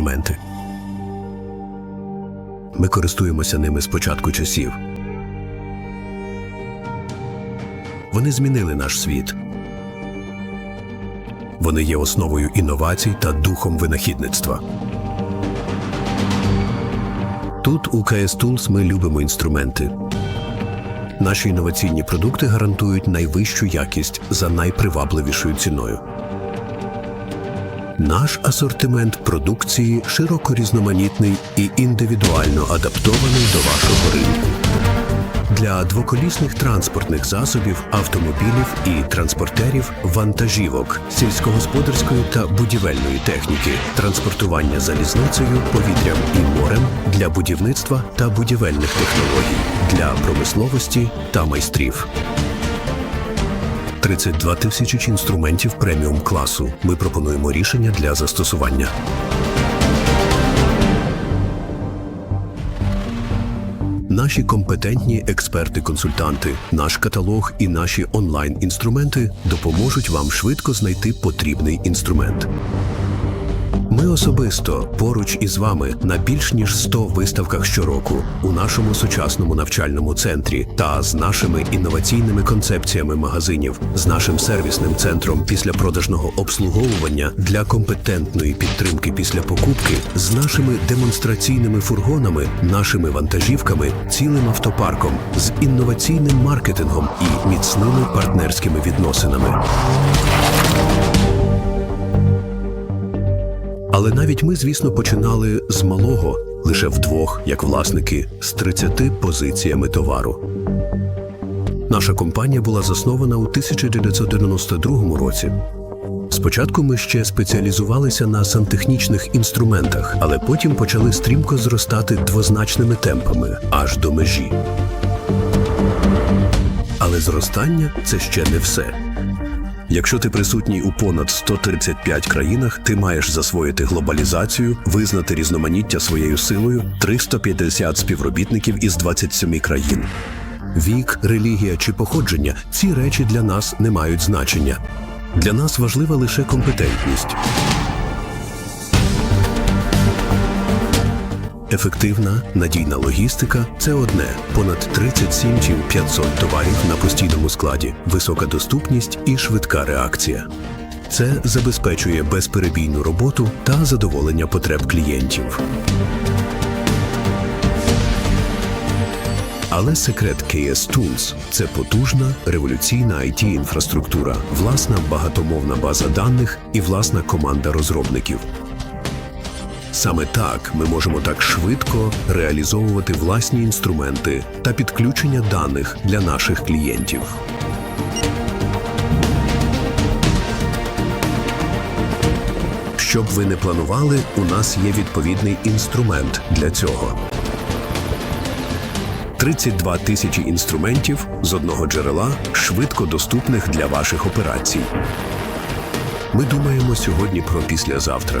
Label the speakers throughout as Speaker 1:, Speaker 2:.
Speaker 1: інструменти. Ми користуємося ними з початку часів. Вони змінили наш світ. Вони є основою інновацій та духом винахідництва. Тут у KS Tools ми любимо інструменти. Наші інноваційні продукти гарантують найвищу якість за найпривабливішою ціною. Наш асортимент продукції широко різноманітний і індивідуально адаптований до вашого ринку. Для двоколісних транспортних засобів, автомобілів і транспортерів, вантажівок, сільськогосподарської та будівельної техніки, транспортування залізницею, повітрям і морем для будівництва та будівельних технологій, для промисловості та майстрів. 32 тисячі інструментів преміум класу. Ми пропонуємо рішення для застосування. Наші компетентні експерти-консультанти, наш каталог і наші онлайн-інструменти допоможуть вам швидко знайти потрібний інструмент. Ми особисто поруч із вами на більш ніж 100 виставках щороку у нашому сучасному навчальному центрі та з нашими інноваційними концепціями магазинів, з нашим сервісним центром післяпродажного обслуговування для компетентної підтримки після покупки, з нашими демонстраційними фургонами, нашими вантажівками, цілим автопарком, з інноваційним маркетингом і міцними партнерськими відносинами. Але навіть ми, звісно, починали з малого, лише вдвох, як власники, з 30 позиціями товару. Наша компанія була заснована у 1992 році. Спочатку ми ще спеціалізувалися на сантехнічних інструментах, але потім почали стрімко зростати двозначними темпами аж до межі. Але зростання це ще не все. Якщо ти присутній у понад 135 країнах, ти маєш засвоїти глобалізацію, визнати різноманіття своєю силою 350 співробітників із 27 країн. Вік, релігія чи походження ці речі для нас не мають значення. Для нас важлива лише компетентність. Ефективна, надійна логістика це одне. Понад 37 чи 500 товарів на постійному складі, висока доступність і швидка реакція. Це забезпечує безперебійну роботу та задоволення потреб клієнтів. Але секрет KS Tools – це потужна революційна it інфраструктура, власна багатомовна база даних і власна команда розробників. Саме так ми можемо так швидко реалізовувати власні інструменти та підключення даних для наших клієнтів. Щоб ви не планували, у нас є відповідний інструмент для цього. 32 тисячі інструментів з одного джерела, швидко доступних для ваших операцій. Ми думаємо сьогодні про післязавтра.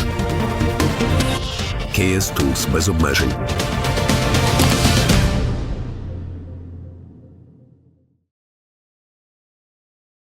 Speaker 1: KS Tools без обмежень.